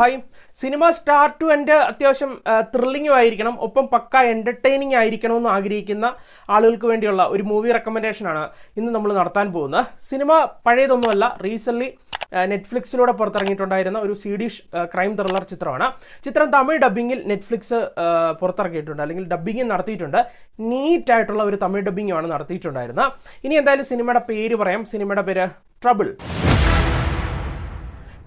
Hi cinema start to എന്റെ അത്യാവശ്യം ത്രില്ലിംഗും ആയിരിക്കണം. ഒപ്പം പക്ക എന്റർടൈനിങ് ആയിരിക്കണം എന്ന് ആഗ്രഹിക്കുന്ന ആളുകൾക്ക് വേണ്ടിയുള്ള ഒരു മൂവി റെക്കമെൻഡേഷനാണ് ഇന്ന് നമ്മൾ നടത്താൻ പോകുന്നത്. സിനിമ പഴയതൊന്നുമല്ല. റീസെന്റ്ലി നെറ്റ്ഫ്ലിക്സിലൂടെ പുറത്തിറങ്ങിയിട്ടുണ്ടായിരുന്ന ഒരു സ്വീഡിഷ് ക്രൈം ത്രില്ലർ ചിത്രമാണ്. ചിത്രം തമിഴ് ഡബ്ബിങ്ങിൽ നെറ്റ്ഫ്ലിക്സ് പുറത്തിറക്കിയിട്ടുണ്ട്. അല്ലെങ്കിൽ ഡബ്ബിങ് നടത്തിയിട്ടുണ്ട്. നീറ്റ് ആയിട്ടുള്ള ഒരു തമിഴ് ഡബ്ബിങ്ങുമാണ് നടത്തിയിട്ടുണ്ടായിരുന്നത്. ഇനി എന്തായാലും സിനിമയുടെ പേര് പറയാം. സിനിമയുടെ പേര് ട്രബിൾ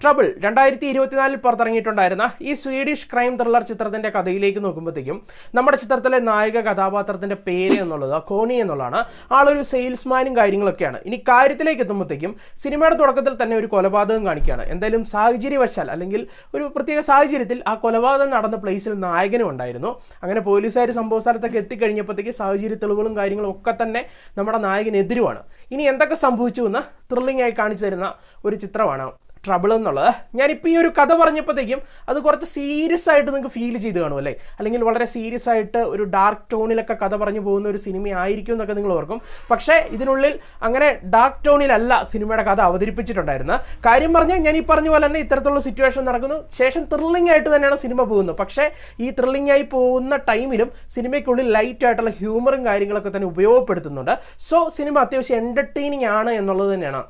ട്രബിൾ രണ്ടായിരത്തി ഇരുപത്തിനാലിൽ പുറത്തിറങ്ങിയിട്ടുണ്ടായിരുന്ന ഈ സ്വീഡിഷ് ക്രൈം ത്രില്ലർ ചിത്രത്തിന്റെ കഥയിലേക്ക് നോക്കുമ്പോഴത്തേക്കും നമ്മുടെ ചിത്രത്തിലെ നായക കഥാപാത്രത്തിന്റെ പേര് എന്നുള്ളത് കോണി എന്നുള്ളതാണ്. ആളൊരു സെയിൽസ്മാനും കാര്യങ്ങളൊക്കെയാണ്. ഇനി കാര്യത്തിലേക്ക് എത്തുമ്പോഴത്തേക്കും സിനിമയുടെ തുടക്കത്തിൽ തന്നെ ഒരു കൊലപാതകം കാണിക്കുകയാണ്. എന്തായാലും സാഹചര്യവശാൽ അല്ലെങ്കിൽ ഒരു പ്രത്യേക സാഹചര്യത്തിൽ ആ കൊലപാതകം നടന്ന പ്ലേസിൽ നായകനും ഉണ്ടായിരുന്നു. അങ്ങനെ പോലീസുകാർ സംഭവ സ്ഥലത്തൊക്കെ എത്തിക്കഴിഞ്ഞപ്പോഴത്തേക്ക് സാഹചര്യ തെളിവുകളും കാര്യങ്ങളും ഒക്കെ തന്നെ നമ്മുടെ നായകനെതിരുമാണ് ഇനി എന്തൊക്കെ സംഭവിച്ചു എന്ന് ത്രില്ലിംഗ് ആയി കാണിച്ചു തരുന്ന ഒരു ചിത്രമാണ്. ട്രബിൾ എന്നുള്ളത്. ഞാനിപ്പോൾ ഈ ഒരു കഥ പറഞ്ഞപ്പോഴത്തേക്കും അത് കുറച്ച് സീരിയസ് ആയിട്ട് നിങ്ങൾക്ക് ഫീൽ ചെയ്ത് കാണും അല്ലേ? അല്ലെങ്കിൽ വളരെ സീരിയസ് ആയിട്ട് ഒരു ഡാർക്ക് ടോണിലൊക്കെ കഥ പറഞ്ഞു പോകുന്ന ഒരു സിനിമ ആയിരിക്കും എന്നൊക്കെ നിങ്ങൾ ഓർക്കും. പക്ഷേ ഇതിനുള്ളിൽ അങ്ങനെ ഡാർക്ക് ടോണിലല്ല സിനിമയുടെ കഥ അവതരിപ്പിച്ചിട്ടുണ്ടായിരുന്നത്. കാര്യം പറഞ്ഞാൽ ഞാൻ ഈ പറഞ്ഞ പോലെ തന്നെ ഇത്തരത്തിലുള്ള സിറ്റുവേഷൻ നടക്കുന്നു. ശേഷം ത്രില്ലിംഗ് ആയിട്ട് തന്നെയാണ് സിനിമ പോകുന്നത്. പക്ഷേ ഈ ത്രില്ലിംഗ് ആയി പോകുന്ന ടൈമിലും സിനിമയ്ക്കുള്ളിൽ ലൈറ്റ് ആയിട്ടുള്ള ഹ്യൂമറും കാര്യങ്ങളൊക്കെ തന്നെ ഉപയോഗപ്പെടുത്തുന്നുണ്ട്. സോ സിനിമ അത്യാവശ്യം എന്റർടൈനിങ് ആണ് എന്നുള്ളത് തന്നെയാണ്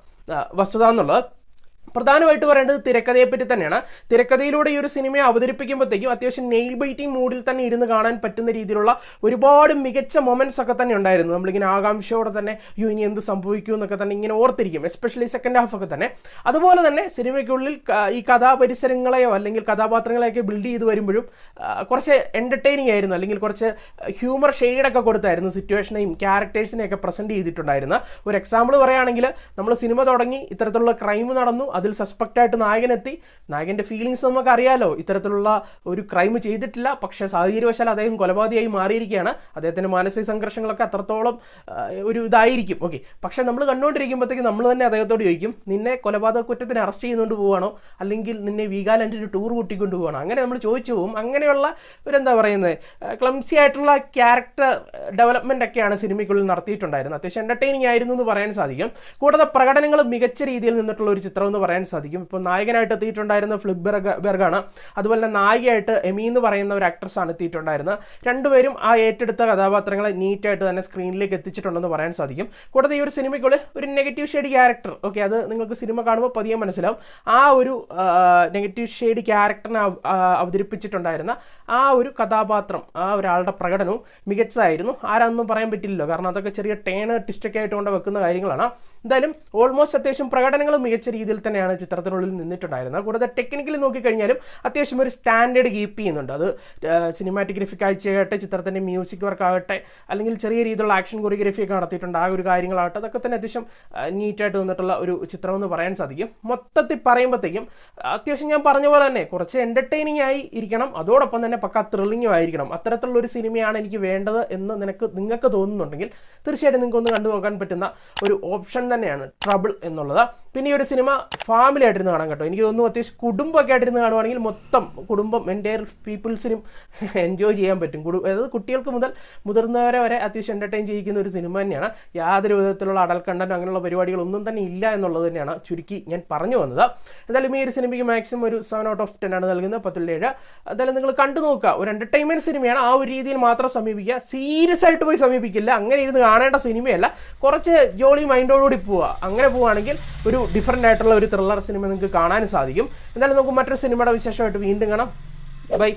വസ്തുത എന്നുള്ളത്. പ്രധാനമായിട്ട് പറയേണ്ടത് തിരക്കഥയെ പറ്റി തന്നെയാണ്. തിരക്കഥയിലൂടെ ഈ ഒരു സിനിമയെ അവതരിപ്പിക്കുമ്പോഴത്തേക്കും അത്യാവശ്യം നെയിൽ ബൈറ്റിംഗ് മൂഡിൽ തന്നെ ഇരുന്ന് കാണാൻ പറ്റുന്ന രീതിയിലുള്ള ഒരുപാട് മികച്ച മൊമെന്റ്സ് ഒക്കെ തന്നെ ഉണ്ടായിരുന്നു. നമ്മളിങ്ങനെ ആകാംക്ഷയോടെ തന്നെ യു ഇനി എന്ത് സംഭവിക്കും എന്നൊക്കെ തന്നെ ഇങ്ങനെ ഓർത്തിരിക്കും. എസ്പെഷ്യലി സെക്കൻഡ് ഹാഫ് ഒക്കെ തന്നെ. അതുപോലെ തന്നെ സിനിമയ്ക്കുള്ളിൽ ഈ കഥാപരിസരങ്ങളെയോ അല്ലെങ്കിൽ കഥാപാത്രങ്ങളെയൊക്കെ ബിൽഡ് ചെയ്ത് വരുമ്പോഴും കുറച്ച് എന്റർടൈനിങ് ആയിരുന്നു. അല്ലെങ്കിൽ കുറച്ച് ഹ്യൂമർ ഷെയ്ഡൊക്കെ കൊടുത്തായിരുന്നു. സിറ്റുവേഷനെയും ക്യാരക്ടേഴ്സിനെയൊക്കെ പ്രസന്റ് ചെയ്തിട്ടുണ്ടായിരുന്ന. ഒരു എക്സാമ്പിൾ പറയുകയാണെങ്കിൽ നമ്മൾ സിനിമ തുടങ്ങി ഇത്തരത്തിലുള്ള ക്രൈം നടന്നു അതിൽ ആയിട്ട് നായകനെത്തി. നായകന്റെ ഫീലിങ്സ് നമുക്ക് അറിയാലോ ഇത്തരത്തിലുള്ള ഒരു ക്രൈം ചെയ്തിട്ടില്ല. പക്ഷേ സാഹചര്യവശാൽ അദ്ദേഹം കൊലപാതകയായി മാറിയിരിക്കുകയാണ്. അദ്ദേഹത്തിന്റെ മാനസിക സംഘർഷങ്ങളൊക്കെ അത്രത്തോളം ഒരു ഇതായിരിക്കും. ഓക്കെ പക്ഷേ നമ്മൾ കണ്ടുകൊണ്ടിരിക്കുമ്പോഴത്തേക്ക് നമ്മൾ തന്നെ അദ്ദേഹത്തോട് ചോദിക്കും നിന്നെ കൊലപാതക കുറ്റത്തിന് അറസ്റ്റ് ചെയ്യുന്നുകൊണ്ട് പോവാണോ? അല്ലെങ്കിൽ നിന്നെ വീഗാലാൻഡിൽ ഒരു ടൂർ കൂട്ടിക്കൊണ്ട് പോവാണോ? അങ്ങനെ നമ്മൾ ചോദിച്ചു പോകും. അങ്ങനെയുള്ള ഒരു എന്താ പറയുന്നത് ക്ലംസി ആയിട്ടുള്ള ക്യാരക്ടർ ഡെവലപ്മെന്റ് ഒക്കെയാണ് സിനിമയ്ക്കുള്ളിൽ നടത്തിയിട്ടുണ്ടായിരുന്നത്. അത്യാവശ്യം എന്റർടൈനിങ് ആയിരുന്നു എന്ന് പറയാൻ സാധിക്കും. കൂടാതെ പ്രകടനങ്ങൾ മികച്ച രീതിയിൽ നിന്നിട്ടുള്ള ഒരു ചിത്രം എന്ന് പറയാൻ സാധിക്കും. ഇപ്പോൾ നായകനായിട്ട് എത്തിയിട്ടുണ്ടായിരുന്ന ഫ്ലിപ്പ് ബെർഗ് ബെർഗാണ്. അതുപോലെ തന്നെ നായികയായിട്ട് എമി എന്ന് പറയുന്ന ഒരു ആക്ട്രസ് ആണ് എത്തിയിട്ടുണ്ടായിരുന്നത്. രണ്ടുപേരും ആ ഏറ്റെടുത്ത കഥാപാത്രങ്ങളെ നീറ്റായിട്ട് തന്നെ സ്ക്രീനിലേക്ക് എത്തിച്ചിട്ടുണ്ടെന്ന് പറയാൻ സാധിക്കും. കൂടാതെ ഈ ഒരു സിനിമയ്ക്കുള്ളിൽ ഒരു നെഗറ്റീവ് ഷെയ്ഡ് ക്യാരക്ടർ ഓക്കെ അത് നിങ്ങൾക്ക് സിനിമ കാണുമ്പോൾ പതിയെ മനസ്സിലാവും. ആ ഒരു നെഗറ്റീവ് ഷെയ്ഡ് ക്യാരക്ടറിനെ അവതരിപ്പിച്ചിട്ടുണ്ടായിരുന്ന ആ ഒരു കഥാപാത്രം ആ ഒരാളുടെ പ്രകടനവും മികച്ചതായിരുന്നു. ആരാന്നും പറയാൻ പറ്റില്ലല്ലോ. കാരണം അതൊക്കെ ചെറിയ ടേണ് ടിസ്റ്റൊക്കെ ആയിട്ട് കൊണ്ട് വെക്കുന്ന കാര്യങ്ങളാണ്. എന്തായാലും ഓൾമോസ്റ്റ് അത്യാവശ്യം പ്രകടനങ്ങൾ മികച്ച രീതിയിൽ തന്നെയാണ് ചിത്രത്തിനുള്ളിൽ നിന്നിട്ടുണ്ടായിരുന്നത്. കൂടാതെ ടെക്നിക്കലി നോക്കിക്കഴിഞ്ഞാലും അത്യാവശ്യം ഒരു സ്റ്റാൻഡേർഡ് കീപ്പ് ചെയ്യുന്നുണ്ട്. അത് സിനിമാറ്റിക് സിനിമാറ്റോഗ്രഫി കാഴ്ചയാകട്ടെ ചിത്രത്തിന്റെ മ്യൂസിക് വർക്കാകട്ടെ അല്ലെങ്കിൽ ചെറിയ രീതിയിലുള്ള ആക്ഷൻ കൊറിയോഗ്രഫി ഒക്കെ നടത്തിയിട്ടുണ്ട്. ആ ഒരു കാര്യങ്ങളാകട്ടെ അതൊക്കെ തന്നെ അത്യാവശ്യം നീറ്റായിട്ട് വന്നിട്ടുള്ള ഒരു ചിത്രം എന്ന് പറയാൻ സാധിക്കും. മൊത്തത്തിൽ പറയുമ്പോഴത്തേക്കും അത്യാവശ്യം ഞാൻ പറഞ്ഞ പോലെ തന്നെ കുറച്ച് എന്റർടൈനിങ് ആയി ഇരിക്കണം. അതോടൊപ്പം തന്നെ പക്ക ത്രില്ലിങ്ങും ആയിരിക്കണം. അത്തരത്തിലുള്ള ഒരു സിനിമയാണ് എനിക്ക് വേണ്ടത് എന്ന് നിനക്ക് നിങ്ങൾക്ക് തോന്നുന്നുണ്ടെങ്കിൽ തീർച്ചയായിട്ടും നിങ്ങൾക്ക് ഒന്ന് കണ്ടു നോക്കാൻ പറ്റുന്ന ഒരു ഓപ്ഷൻ തന്നെയാണ് ട്രബിൾ എന്നുള്ളത്. പിന്നെ ഈ ഒരു സിനിമ ഫാമിലി ആയിട്ടിരുന്ന് കാണാൻ കേട്ടോ. എനിക്ക് തോന്നുന്നു അത്യാവശ്യം കുടുംബമൊക്കെ ആയിട്ടിരുന്ന് കാണുവാണെങ്കിൽ മൊത്തം കുടുംബം എന്റെ പീപ്പിൾസിനും എൻജോയ് ചെയ്യാൻ പറ്റും. കുടുംബം അതായത് കുട്ടികൾക്ക് മുതൽ മുതിർന്നവരെ വരെ അത്യാവശ്യം എന്റർടൈൻ ചെയ്യിക്കുന്ന ഒരു സിനിമ തന്നെയാണ്. യാതൊരു വിധത്തിലുള്ള അടൽ അങ്ങനെയുള്ള പരിപാടികളൊന്നും തന്നെ ഇല്ല എന്നുള്ളത് തന്നെയാണ് ചുരുക്കി ഞാൻ പറഞ്ഞു വന്നത്. എന്തായാലും ഈ ഒരു സിനിമയ്ക്ക് മാക്സിമം ഒരു സെവൻ ഔട്ട് ഓഫ് ടെൻ ആണ് നൽകുന്നത് പത്തുള്ളേഴ് എന്തായാലും നിങ്ങൾ കണ്ടു നോക്കുക. ഒരു എന്റർടൈൻമെന്റ് സിനിമയാണ്. ആ ഒരു രീതിയിൽ മാത്രം സമീപിക്കുക. സീരിയസ് ആയിട്ട് പോയി സമീപിക്കില്ല. അങ്ങനെ ഇരുന്ന് കാണേണ്ട സിനിമയല്ല. കുറച്ച് ജോളി മൈൻഡോടുകൂടി പോവുക അങ്ങനെ പോവുകയാണെങ്കിൽ ഒരു ഡിഫറെന്റ് ആയിട്ടുള്ള ഒരു ത്രില്ലർ സിനിമ നിങ്ങൾക്ക് കാണാൻ സാധിക്കും. എന്തായാലും നമുക്ക് മറ്റൊരു സിനിമയുടെ വിശേഷമായിട്ട് വീണ്ടും കാണാം. ബൈ